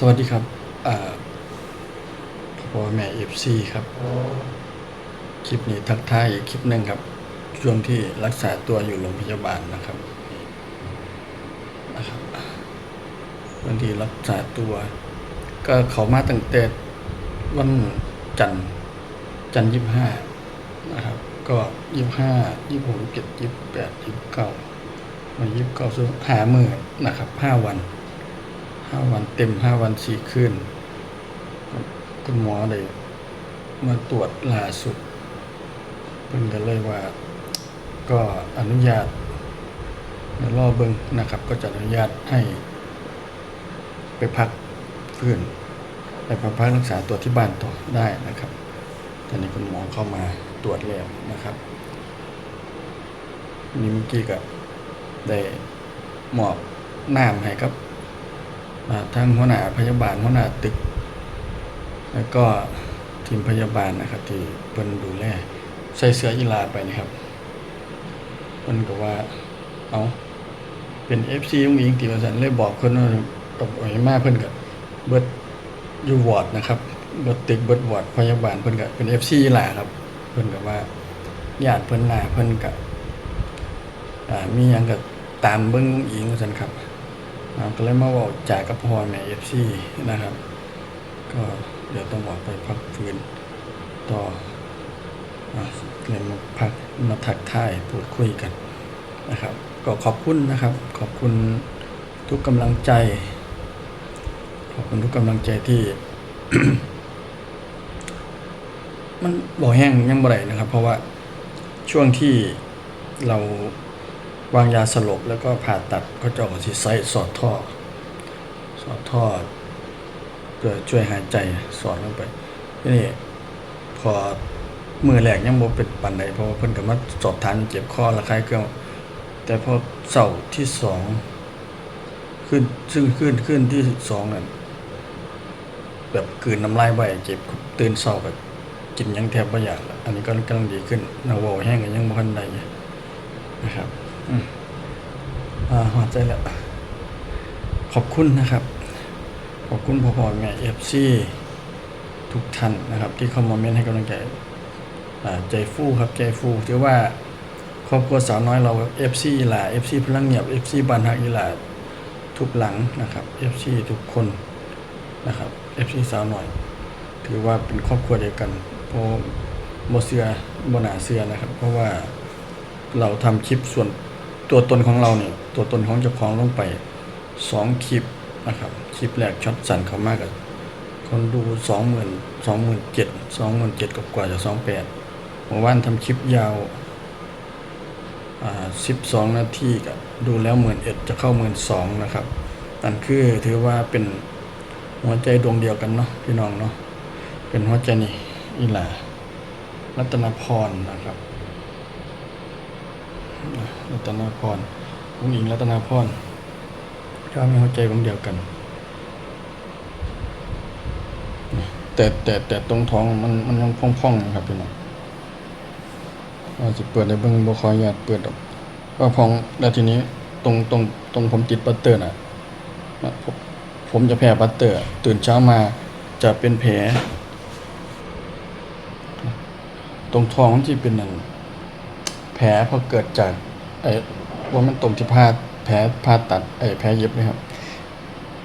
สวัสดีครับอ่าพ่อแม่เอฟซีครับ คลิปนี้ทักทายอีกคลิปหนึ่งครับ ช่วงที่รักษาตัวอยู่โรงพยาบาลนะครับนะครับช่วงที่รักษาตัว ก็เขามาตั้งแต่วันจันทร์จันทร์ยี่ห้านะครับ ก็ยี่ห้ายี่หกยี่เจ็ดยี่แปดยี่เก้ามายี่เก้าซึ่งหามือนะครับห้าวัน ห้าวันเต็มห้าวันสี่คืนคุณหมอได้มาตรวจล่าสุดเพิ่นก็เลยว่า ก็อนุญาตในรอบเบิงนะครับ ก็จะอนุญาตให้ ไปพักฟื้นไปพักพักรักษาตัวที่บ้านต่อได้นะครับตอนนี้คุณหมอเข้ามาตรวจแล้วนะครับนี่เมื่อกี้ก็ได้หมอบน้ำให้ครับ ทั้งหัวหน้าพยาบาลหัวหน้าตึก แล้วก็ทีมพยาบาลนะครับที่เพิ่นดูแลใส่เสื้ออีลาไปนะครับเพิ่นก็ว่าเอาเป็น FC อุ้งอิงที่ว่าซั่นเลยบอกเพิ่นว่ากับไอ้มาเพิ่นก็เบิดอยู่วอร์ดนะครับเบิดตึกเบิดวอร์ดพยาบาลเพิ่นก็เป็น FC อีลาครับเพิ่นก็ว่าญาติเพิ่นหน้าเพิ่นก็มีหยังก็ตามเบิ่งอุ้งอิงว่าซั่นครับ ก็เลยมาบอกจ่ายกับพ่อแม่เอฟซีนะครับ ก็เดี๋ยวต้องบอกไปพักฟื้นต่อเลยมาพักมาทักทายพูดคุยกันนะครับ ก็ขอบคุณนะครับ ขอบคุณทุกกำลังใจ ขอบคุณทุกกำลังใจที่ มันบ่อแห้งยังบ่ได้นะครับ เพราะว่าช่วงที่เรา วางยาสลบแล้วก็ผ่าตัดก็จะออกสิไซสอดท่อ สอดท่อเพื่อช่วยหายใจสอดลงไปทีนี่พอมือแรกยังบ่เป็นปันใดเพราะว่าเพิ่นก็มาสอบทานเจ็บคอระคายเครื่องแต่พอเสาร์ที่สองขึ้นซึ่งขึ้นขึ้นที่สองนั่นแบบกืนน้ำลายไว้เจ็บตื่นเศร้าก็กินยังแทบไม่อยากละอันนี้ก็กำลังดีขึ้นนาวแห้งก็ยังบ่ทันได้นะครับ อ่าหัวใจแล้วขอบคุณนะครับ ขอบคุณพ่อพ่อแม่เอฟซีทุกท่านนะครับ ที่เข้ามาเม้นให้กำลังใจใจฟู่ครับใจฟูถือว่าครอบครัวสาวน้อยเราเอฟซีหลาเอฟซีพลังเงียบเอฟซีบานฮักอีหลาทุกหลังนะครับเอฟซีทุกคนนะครับเอฟซีสาวน้อย ถือว่าเป็นครอบครัวเดียวกันเพราะโมเสือบนาเสือนะครับ เพราะว่าเราทำคลิปส่วน ตัวตนของเราเนี่ยตัวตนของเจ้าของลงไปสองคลิปนะครับคลิปแรกช็อตสั่นเขามากกับคนดูสองหมื่นสองหมื่นเจ็ดสองหมื่นเจ็ดกว่าจากสองแปดเมื่อวานทำคลิปยาวอ่าสิบสองนาทีกับดูแล้วหมื่นเอ็ดจะเข้าหมื่นสองนะครับนั่นคือถือว่าเป็นหัวใจดวงเดียวกันเนาะพี่น้องเนาะเป็นหัวใจนี่อีหลารัตนพรนะครับ รัตนาพรผู้หญิงรัตนาพรก็มีหัวใจดวงเดียวกัน แต่แต่แต่ตรงท้องมันมันยังพองๆนะครับพี่น้องอาจจะเปิดได้เบิ่งบ่ขออนุญาตเปิดดอกก็พองแล้วทีนี้ตรงตรงตรงผมติดบัตเตอร์น่ะผมผมจะแพ้บัตเตอร์ ตื่นเช้ามาจะเป็นแผลตรงท้องที่เป็นนั่น แผลพอเกิดจากไอ้ว่ามันตรงที่ผ่าแผลผ่าตัดไอ้แผลเย็บนะครับ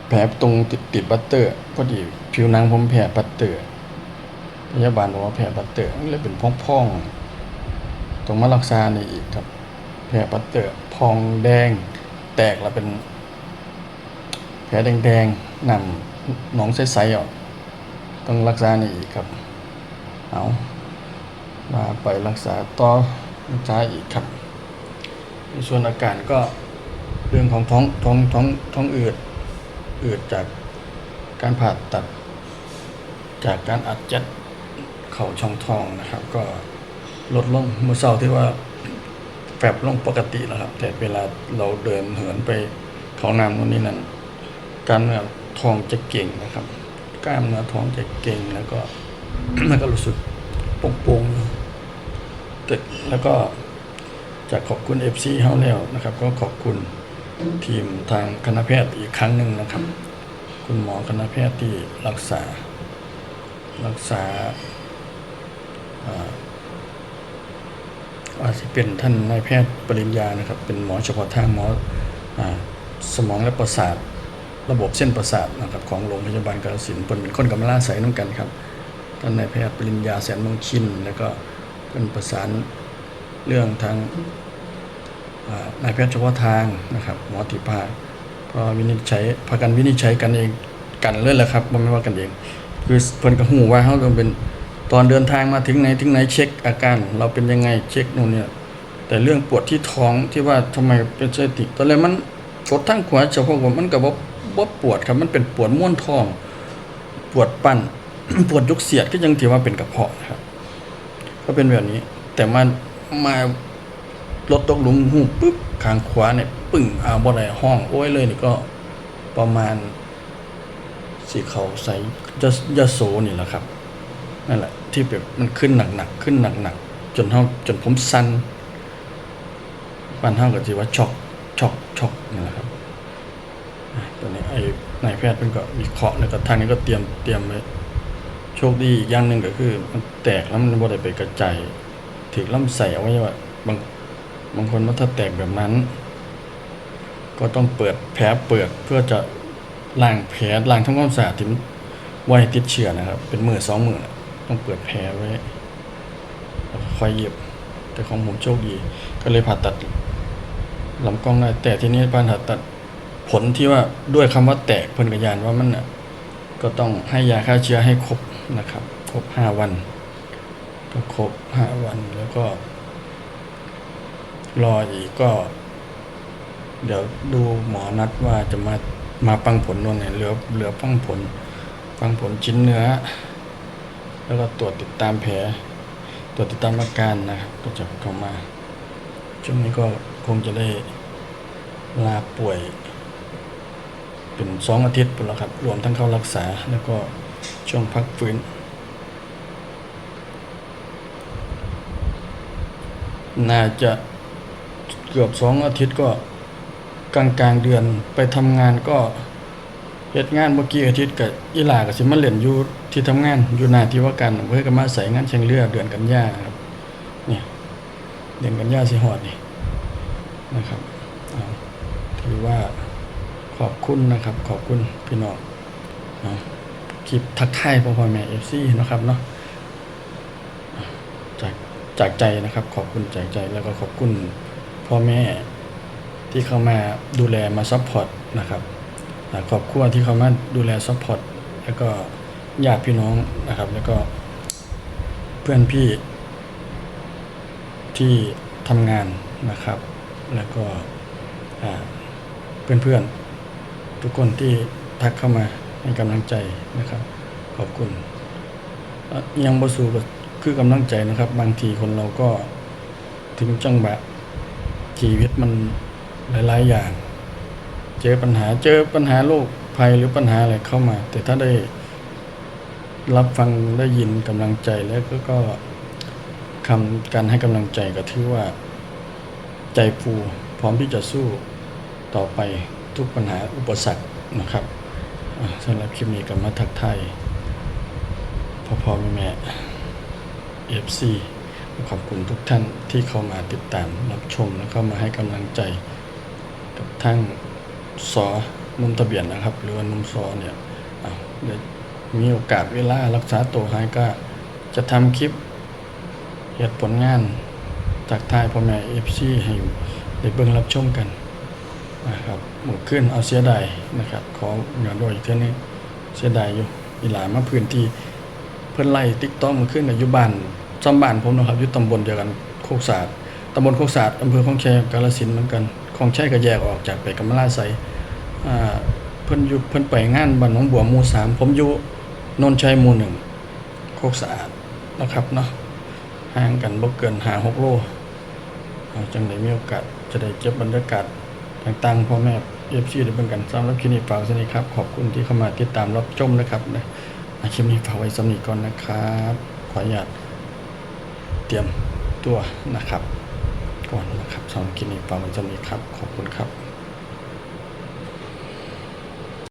แผลตรงติดติดบัตเตอร์ พอดีผิวหนังผมแผลบัตเตอร์พยาบาลบอกว่าแผลบัตเตอร์มันเลยเป็นพองๆต้องมารักษานี่อีกครับ แผลบัตเตอร์พองแดงแตกแล้วเป็น แผลแดงๆนำหนองใสๆออกต้องรักษานี่อีกครับ เอามาไปรักษาต่อ รักษาอีกครับ ในส่วนอาการก็เรื่องของท้องท้องท้องท้องอืดอืดจากการผ่าตัด จากการอัดเจ็ดเข่าช่องท้องนะครับ ก็ลดลงเมื่อเช้าที่ว่าแฝบลงปกติแล้วครับ แต่เวลาเราเดินเหินไปเขาน้ำนู่นนี่นั่นกล้ารเนื้อท้องจะเก่งนะครับ กล้ามเนื้อท้องจะเก่งแล้วก็แล้วก็รู้สึกโป่งๆ อยู่แล้วก็จะขอบคุณ FC เฮาแล้วนะครับ ก็ขอบคุณทีมทางคณะแพทย์อีกครั้งหนึ่งนะครับ คุณหมอคณะแพทย์ที่รักษา รักษาอาจจะเป็นท่านนายแพทย์ปริญญานะครับ เป็นหมอเฉพาะทางหมออสมองและประสาท ระบบเส้นประสาทนะครับของโรงพยาบาลกาฬสินธุ์เพิ่นเป็นคนกำลาใสน้องกันครับ ท่านนายแพทย์ปริญญาแสนเมงชิน แล้วก็ เป็นประสานเรื่องทางนายแพทย์เฉพาะทางนะครับหมอติภาพอวินิจฉัยพากันวินิจฉัยกันเองกันเลยแหละครับไม่ว่ากันเอง คือเพิ่นก็ฮู้ว่าเฮาต้องเป็นตอนเดินทางมาถึงไหนถึงไหนเช็คอาการ เราเป็นยังไงเช็คนู่นเนี่ยแต่เรื่องปวดที่ท้องที่ว่าทำไมเป็นส้ติ่งตอนแรกมันกดทั้งขวาเฉพาะผมมันก็บ่บ่ปวดครับมันเป็นปวดม่วนท้อง ปวดปั้นปวดยุกเสียดก็ยังถือว่าเป็นกระเพาะครับ ก็เป็นแบบนี้ แต่มันมาลดตกหลุมหูปุ๊บข้างขวาเนี่ยปึ้งอาบ่ได้ห้อง โอ้ยเลยนี่ก็ประมาณสีเขาใสยะยะโสนี่แหละครับนั่นแหละ ที่แบบมันขึ้นหนักๆขึ้นหนักๆจนเฮาจนผมสั่นบ้านเฮาก็สิว่าช็อกช็อกช็อกนี่แหละครับตัวนี้ไอ้นายแพทย์เพิ่นก็วิเคราะห์แล้วก็ทางนี้ก็เตรียมเตรียมไว้ ชคดีอีกอย่างหนึ่งก็คือ มันแตกแล้วมันบ่ได้ไปกระจายถึงลำไส้เอาไว้ว่าบางบางคนว่าถ้าแตกแบบนั้น ก็ต้องเปิดแผลเปิดเพื่อจะล้างแผลล้างทำความสะอาดที่มันไว้ติดเชื้อนะครับ เป็นมือสองมือต้องเปิดแผลไว้ค่อยเย็บ แต่ของผมโชคดี ก็เลยผ่าตัดลำกล้องได้แต่ทีนี้ผ่าตัดผลที่ว่าด้วยคำว่าแตกเพิ่นกระยานว่ามันน่ะก็ต้องให้ยาฆ่าเชื้อให้ครบ นะครับครบห้าวัน ก็ครบห้าวันแล้วก็ รออีกก็ เดี๋ยวดูหมอนัดว่าจะมามาปังผลนนเนี่ยเหลือเหลือปังผลปังผลชิ้นเนื้อ แล้วก็ตรวจติดตามแผลตรวจติดตามอาการนะครับก็จะเข้ามาช่วงนี้ก็คงจะได้ลาป่วย เป็นสองอาทิตย์ไปแล้วครับ รวมทั้งเข้ารักษาแล้วก็ ช่วงพักฟื้น น่าจะเกือบสองอาทิตย์ก็กลางกลางเดือนไปทำงานก็เฮ็ดงานเมื่อกี้อาทิตย์กับอีหลาก็สิมาเล่นอยู่ที่ทำงานอยู่นาที่ว่าการอำเพื่อกมาใส่งานเชียงเรือเดือนกันยาครับเนี่ยเดือนกันยาสิฮอดนี่นะครับถือว่าขอบคุณนะครับ ขอบคุณพี่น้องนะ คลิปทักทายพ่อพ่อแม่เอฟซีนะครับเนาะจากจากใจนะครับ ขอบคุณจากใจแล้วก็ขอบคุณพ่อแม่ที่เข้ามาดูแลมาซัพพอร์ตนะครับครอบครัวที่เข้ามาดูแลซัพพอร์ตแล้วก็ญาติพี่น้องนะครับ แล้วก็เพื่อนพี่ที่ทำงานนะครับ แล้วก็อ่าเพื่อนๆทุกคนที่ทักเข้ามา ให้กำลังใจนะครับ ขอบคุณยังบสูก็คือกำลังใจนะครับ บางทีคนเราก็ถึงจังหวะชีวิตมันหลาย ๆ อย่าง เจอปัญหาเจอปัญหาโรคภัยหรือปัญหาอะไรเข้ามา แต่ถ้าได้รับฟังได้ยินกำลังใจแล้วก็ก็คำการให้กำลังใจก็ถือว่า ใจฟูพร้อมที่จะสู้ต่อไปทุกปัญหาอุปสรรคนะครับ สำหรับคลิปนี้ก็มาทักไทยพ่อพ่อแม่แม่เอฟซีขอบคุณทุกท่านที่เข้ามาติดตามรับชมแล้วก็มาให้กำลังใจ กับทั้งสอนุ่มทะเบียนนะครับ หรือว่านุ่มซอเนี่ยเดี๋ยวมีโอกาสเวลารักษาตัวหายก็จะทำคลิปเหตุผลงานจากทายพ่อแม่เอฟซีให้ได้เบิ่งรับชมกันนะครับ หมดขึ้นเอาเสียดายนะครับขอเงินด้วยอีกเท่านี้เสียดายอยู่อีหลามาพื้นที่เพิ่อนไล่ติ๊กต้องมาขึ้นในยุบ้านจอมบ้านผมนะครับอยู่ตำบลเดียวกันโคกศาสตร์ตำบลโคกศาสตร์อำเภอคลองแคกาฬสินเหมือนกันคลองแช่ก็แยกออกจากไปกำมะลาไซเพิ่นอยู่เพิ่นไปงานบ้านหนองบัวหมู่สามผมอยู่นนทชัยหมู่หนึ่งโคกสะอาดนะครับเนาะห่างกันบ่เกินหาหกโลจังได้มีโอกาสจะได้เก็บบรรยากาศ ต่างๆพ่อแม่เอฟซีได้เบิ่งกันสำหรับคลิปนี้ฝากสนิทครับ ขอบคุณที่เข้ามาติดตามรับชมนะครับนะคลิปนี้ฝากไว้สำนีก่อนนะครับ ขออนุญาตเตรียมตัวนะครับ ก่อนนะครับสำหรับคลิปนี้ฝากไว้สำนีครับ ขอบคุณครับ